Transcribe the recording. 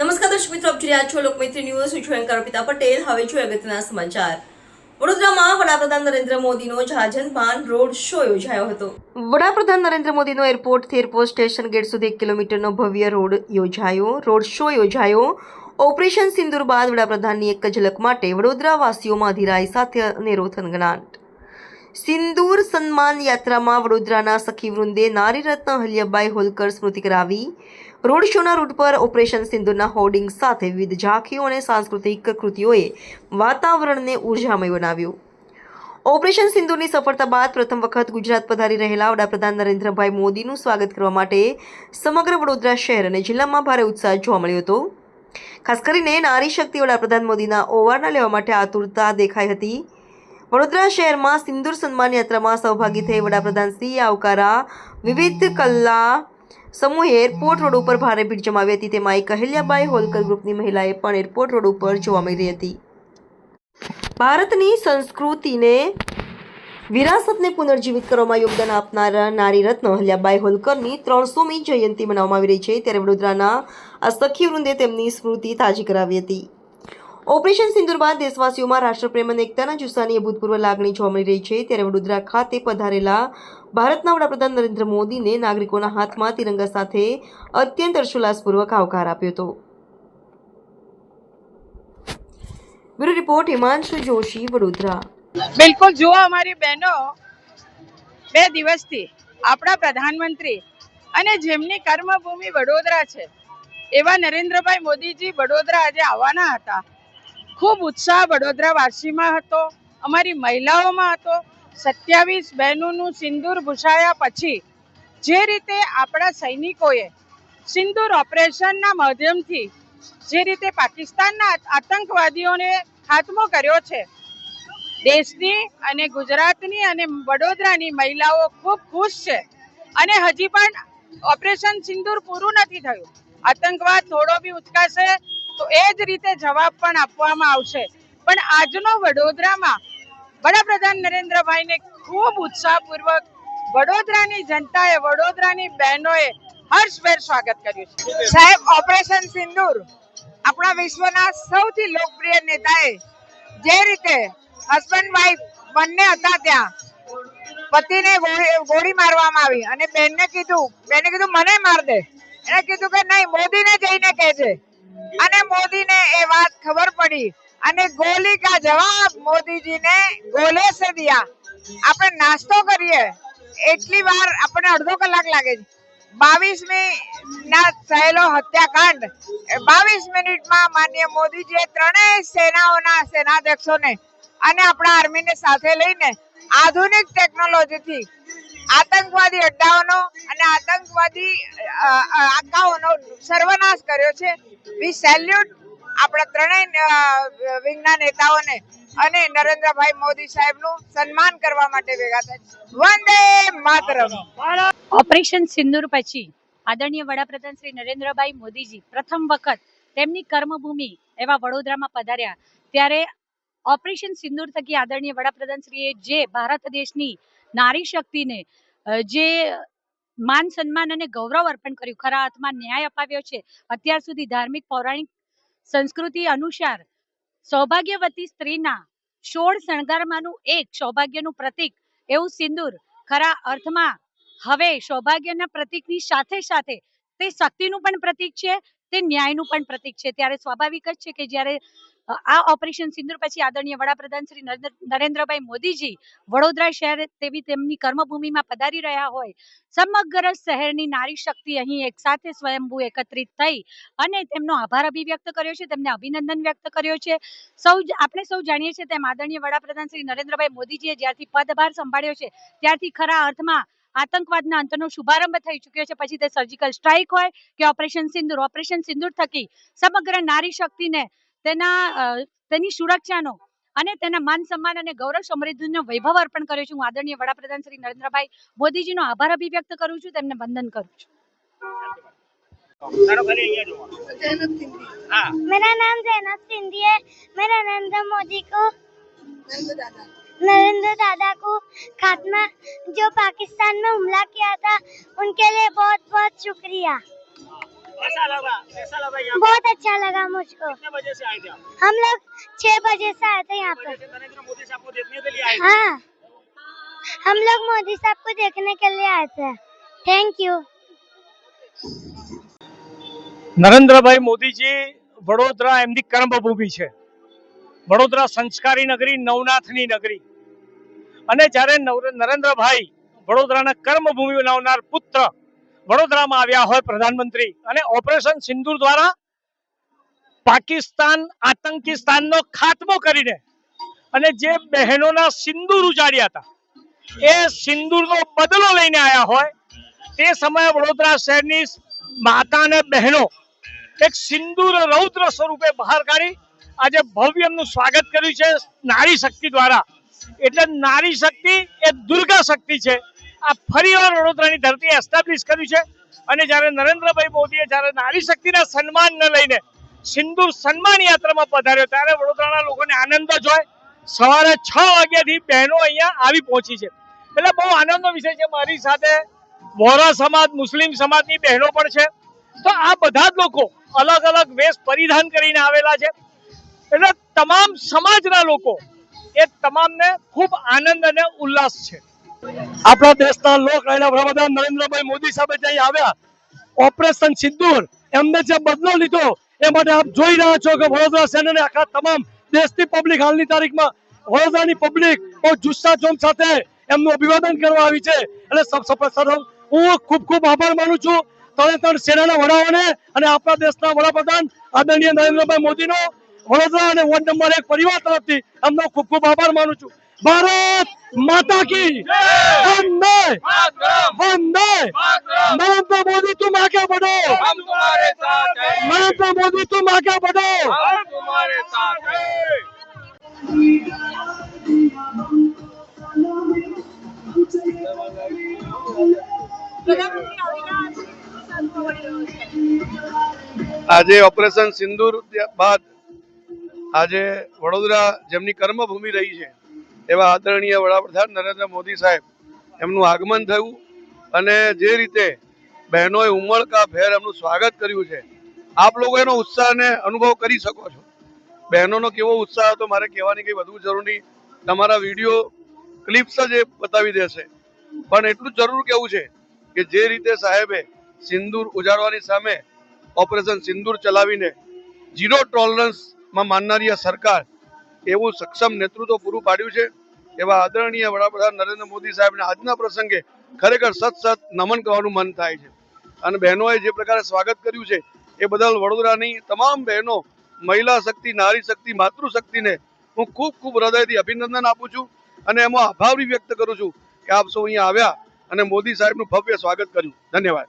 નમસ્કાર દર્શક મિત્રો, આપ જોઈ રહ્યા છો લોકમૈત્રી ન્યૂઝ. હું છું એન્કર અર્પિતા પટેલ. હવે છું અગત્યના સમાચાર. વડોદરામાં વડાપ્રધાન નરેન્દ્ર મોદીનો જાજનપાન રોડ શો યોજાયો હતો. વડાપ્રધાન નરેન્દ્ર મોદીનો એરપોર્ટથી એરપોર્ટ સ્ટેશન ગેટ સુધી એક કિલોમીટરનો ભવ્ય રોડ યોજાયો. રોડ શો યોજાયો. ઓપરેશન સિંદુર બાદ વડાપ્રધાનની એક ઝલક માટે વડોદરાવાસીઓમાં અધિરાઈ સાથે અનેરો થનગનાટ. સિંદૂર સન્માન યાત્રામાં વડોદરાના સખી વૃંદે નારી રત્ન અહલ્યાબાઈ હોલકર સ્મૃતિ કરાવી. રોડ શોના રૂટ પર ઓપરેશન સિંદૂરના હોર્ડિંગ સાથે વિવિધ ઝાંખીઓ અને સાંસ્કૃતિક કૃતિઓએ વાતાવરણને ઉર્જામય બનાવ્યું. ઓપરેશન સિંદૂરની સફળતા બાદ પ્રથમ વખત ગુજરાત પધારી રહેલા વડાપ્રધાન નરેન્દ્રભાઈ મોદીનું સ્વાગત કરવા માટે સમગ્ર વડોદરા શહેર અને જિલ્લામાં ભારે ઉત્સાહ જોવા મળ્યો હતો. ખાસ કરીને નારી શક્તિ વડાપ્રધાન મોદીના ઓવારણા લેવા માટે આતુરતા દેખાઈ હતી. વડોદરા શહેરમાં સિંદૂર સન્માન યાત્રામાં સહભાગી થઈ વડાપ્રધાન શ્રી આવકારા વિવિધ કલા સમૂહે એરપોર્ટ રોડ ઉપર ભારે ભીડ જમાવી હતી. તેમાં એક અહિલ્યાબાઈ હોલકર ગ્રુપની મહિલાએ પણ એરપોર્ટ રોડ ઉપર જોવા મળી હતી. ભારતની સંસ્કૃતિને વિરાસતને પુનર્જીવિત કરવામાં યોગદાન આપનારા નારી રત્ન અહલ્યાબાઈ હોલકરની ત્રણસોમી જયંતિ મનાવવામાં આવી રહી છે. ત્યારે વડોદરાના આ સખી વૃંદે તેમની સ્મૃતિ તાજી કરાવી હતી. ઓપરેશન સિંદુર બાદ દેશવાસીઓમાં રાષ્ટ્રપ્રેમ અને એકતાના જુસ્સાની અભૂતપૂર્વ લાગણી જોવા રહી છે. ત્યારે વડોદરા ખાતે પધારેલા ભારતના વડાપ્રધાન નરેન્દ્ર મોદીને નાગરિકોના હાથમાં તિરંગા સાથે અત્યંત હર્ષોલ્લાસપૂર્વક આવકાર આપ્યો હતો. Bureau report, Himanshu Joshi, Vadodara. બિલકુલ, જુઓ અમારી બહેનો, બે દિવસથી આપણા પ્રધાનમંત્રી અને જેમની કર્મભૂમિ વડોદરા છે, એવા નરેન્દ્રભાઈ મોદીજી વડોદરા આજે આવવાના હતા. ખૂબ ઉત્સાહ વડોદરાવાસીમાં હતો. અમારી મહિલાઓમાં હતો. સત્યાવીસ બહેનોનું સિંદૂર ભૂષાયા પછી જે રીતે આપણા સૈનિકોએ સિંદૂર ઓપરેશનના માધ્યમથી જે રીતે પાકિસ્તાનના આતંકવાદીઓને ખાત્મો કર્યો છે. દેશની અને ગુજરાતની અને વડોદરાની મહિલાઓ ખૂબ ખુશ છે. અને હજી પણ ઓપરેશન સિંદૂર પૂરું નથી થયું. આતંકવાદ થોડો બી ઉચકાશે તો એ જ રીતે જવાબ પણ આપવામાં આવશે. પણ આજનો વડોદરામાં વડાપ્રધાન નરેન્દ્રભાઈને ખૂબ ઉત્સાહપૂર્વક વડોદરાની જનતાએ, વડોદરાની બહેનોએ હર્ષભેર સ્વાગત કર્યું છે. સાહેબ, ઓપરેશન સિંદૂર આપણા વિશ્વના સૌથી લોકપ્રિય નેતાએ જે રીતે હસબન્ડ વાઈફ બંને હતા ત્યાં, પતિને ગોળી મારવામાં આવી અને બેનને કીધું બેને કીધું, મને માર દે. એને કીધું કે, નહીં, મોદીને જઈને કહેજે અને મોદીને એ વાત ખબર પડી. અને ગોલી કા જવાબ મોદીજીને ગોલે સે દિયા. આપણે નાસ્તો કરીએ. એટલી વાર આપણને અડધો કલાક લાગે છે. બાવીસમી ના થયેલો હત્યાકાંડ. બાવીસ મિનિટમાં માન્ય મોદીજીએ ત્રણેય સેનાઓના સેનાધ્યક્ષોને અને આપણા આર્મીને સાથે લઈને આધુનિક ટેકનોલોજીથી આતંકવાદી અડ્ડાઓનો અને આતંકવાદી અ, સર્વનાશ કર્યો છે. વી સેલ્યુટ આપણા ત્રણેય વિંગના નેતાઓને અને નરેન્દ્રભાઈ મોદી સાહેબનું સન્માન કરવા માટે ભેગા થાય વંદે માતરમ. ઓપરેશન સિંદૂર પછી આદરણીય વડાપ્રધાન શ્રી નરેન્દ્રભાઈ મોદીજી પ્રથમ વખત તેમની કર્મભૂમિ એવા વડોદરામાં પધાર્યા. ત્યારે ઓપરેશન સિંદૂર થકી આદરણીય વડાપ્રધાન શ્રીએ જે ભારત દેશની નારી શક્તિને જે માન સન્માન અને ગૌરવ અર્પણ કર્યું. ખરા અર્થમાં ન્યાય અપાવ્યો છે. અત્યાર સુધી ધાર્મિક, પૌરાણિક સંસ્કૃતિ અનુસાર સૌભાગ્યવતી સ્ત્રીના સોળ શણગારમાંનું એક સૌભાગ્યનું પ્રતીક એવું સિંદૂર. ખરા અર્થમાં હવે સૌભાગ્યના પ્રતીકની સાથે સાથે તે શક્તિનું પણ પ્રતીક છે, તે ન્યાયનું પણ પ્રતીક છે. ત્યારે સ્વાભાવિક જ છે કે જ્યારે આ ઓપરેશન સિંદૂર પછી આદરણીય વડાપ્રધાન શ્રી નરેન્દ્ર- નરેન્દ્રભાઈ મોદીજી વડોદરા શહેર તેવી તેમની કર્મભૂમિમાં પધારી રહ્યા હોય. સમગ્ર શહેરની નારી શક્તિ અહીં એક સાથે સ્વયંભૂ એકત્રિત થઈ અને તેમનો આભાર અભિવ્યક્ત કર્યો છે, તેમને અભિનંદન વ્યક્ત કર્યો છે. સૌ આપણે સૌ જાણીએ છીએ તેમ આદરણીય વડાપ્રધાન શ્રી નરેન્દ્રભાઈ મોદીજીએ જ્યારથી પદભાર સંભાળ્યો છે, ત્યારથી ખરા અર્થમાં આતંકવાદના અંતનો શુભારંભ થઈ ચૂક્યો છે. પછી તે સર્જિકલ સ્ટ્રાઇક હોય કે ઓપરેશન સિંદૂર ઓપરેશન સિંદૂર થકી સમગ્ર નારી શક્તિને તેના અ, તેની સુરક્ષાનો અને તેના માન સન્માન અને ગૌરવ સમૃદ્ધિનો વૈભવ અર્પણ કર્યો છું હું આદરણીય વડાપ્રધાન શ્રી નરેન્દ્રભાઈ મોદીજીનો આભાર અભિવ્યક્ત કરું છું તેમને વંદન કરું છું मेरा नाम जैनब सिंधी है मैं नरेंद्र मोदी को नरेंद्र दादा को खात्मा जो पाकिस्तान में हमला किया था उनके लिए बहुत बहुत शुक्रिया कैसा लगा कैसा लगा यहाँ बहुत अच्छा लगा मुझको कितने बजे से आए थे आप हम लोग छह बजे से आए थे यहाँ पर जैसे नरेंद्र मोदी साहब को देखने के लिए आए थे हाँ हम लोग मोदी साहब को देखने के लिए आए थे थैंक यू નરેન્દ્રભાઈ મોદીજી વડોદરા એમની કર્મભૂમિ છે વડોદરા સંસ્કારી નગરી નવનાથની નગરી અને જ્યારે નવ- નરેન્દ્રભાઈ વડોદરાના કર્મભૂમિ બનાવનાર પુત્ર વડોદરામાં આવ્યા હોય પ્રધાનમંત્રી. અને ઓપરેશન સિંદૂર દ્વારા પાકિસ્તાન આતંકિસ્તાનનો ખાત્મો કરીને અને જે બહેનોના સિંદૂર ઉજાડ્યા હતા, એ સિંદૂરનો બદલો લઈને આવ્યા હોય, તે સમયે વડોદરા શહેરની માતા અને બહેનો એક સિંદૂર રૌદ્ર સ્વરૂપે બહાર કાઢી આજે ભવ્ય એમનું સ્વાગત કર્યું છે. નારી શક્તિ દ્વારા. એટલે નારી શક્તિ એ દુર્ગા શક્તિ છે. આ ફરીવાર વડોદરાની ધરતી એસ્ટાબ્લિશ કરી છે. અને જ્યારે નરેન્દ્રભાઈ મોદીએ જ્યારે નારી શક્તિના સન્માનને લઈને સિંદૂર સન્માન યાત્રામાં પધાર્યો, ત્યારે વડોદરાના લોકોને આનંદ જ હોય. સવારે છ વાગ્યાથી બહેનો અહીંયા આવી પહોંચી છે. એટલે બહુ આનંદનો વિષય છે. મારી સાથે વોરા સમાજ, મુસ્લિમ સમાજની બહેનો પણ છે. તો આ બધા જ લોકો અલગ અલગ વેશ પરિધાન કરીને આવેલા છે. એટલે તમામ સમાજના લોકો એ તમામને ખૂબ આનંદ અને ઉલ્લાસ છે. આપણા દેશના લોક રહેલા વડાપ્રધાન નરેન્દ્રભાઈ મોદી સાહેબ ત્યાં આવ્યા. ઓપરેશન સિંદૂર એમને જે બદલો લીધો, એ માટે આપ જોઈ રહ્યા છો કે વડોદરા શહેર આખા તમામ દેશની પબ્લિક હાલની તારીખમાં વડોદરાની પબ્લિક બહુ જુસ્સા જોમ સાથે એમનું અભિવાદન કરવા આવી છે. એટલે હું ખૂબ ખૂબ આભાર માનું છું. ત્રણે ત્રણ સેનાના વડાઓને અને આપણા દેશના વડાપ્રધાન આદરણીય નરેન્દ્રભાઈ મોદીનો વડોદરા અને વોર્ડ નંબર એક પરિવાર તરફથી એમનો ખૂબ ખૂબ આભાર માનું છું. ભારત માતા કી. વંદે. વંદે. નરેન્દ્ર મોદી તુમ આગે બઢો નરેન્દ્ર મોદી તુમ આગે બઢો આજે ઓપરેશન સિંદુર બાદ આજે વડોદરા જેમની કર્મભૂમિ રહી છે એવા આદરણીય વડાપ્રધાન નરેન્દ્ર મોદી સાહેબ, એમનું આગમન થયું અને જે રીતે બહેનોએ ઉમળકા ભેર એમનું સ્વાગત કર્યું છે, આપ લોકો એનો ઉત્સાહને અનુભવ કરી શકો છો. બહેનોનો કેવો ઉત્સાહ હતો, મારે કહેવાની કંઈ વધુ જરૂર નહીં. તમારા વીડિયો ક્લિપ્સ જ એ બતાવી દેશે. પણ એટલું જરૂર કેવું છે કે જે રીતે સાહેબે સિંદૂર ઉજાડવાની સામે ઓપરેશન સિંદૂર ચલાવીને ઝીરો ટોલરન્સમાં માનનારી આ સરકાર એવું સક્ષમ નેતૃત્વ પૂરું પાડ્યું છે. એવા આદરણીય વડાપ્રધાન નરેન્દ્ર મોદી સાહેબને આજના પ્રસંગે ખરેખર સત સત નમન કરવાનું મન થાય છે. અને બહેનોએ જે પ્રકારે સ્વાગત કર્યું છે, એ બદલ વડોદરાની તમામ બહેનો, મહિલા શક્તિ, નારી શક્તિ માતૃશક્તિને હું ખૂબ ખૂબ હૃદયથી અભિનંદન આપું છું અને એમાં આભાર વ્યક્ત કરું છું કે આપ સૌ અહીંયા આવ્યા અને મોદી સાહેબનું ભવ્ય સ્વાગત કર્યું. ધન્યવાદ.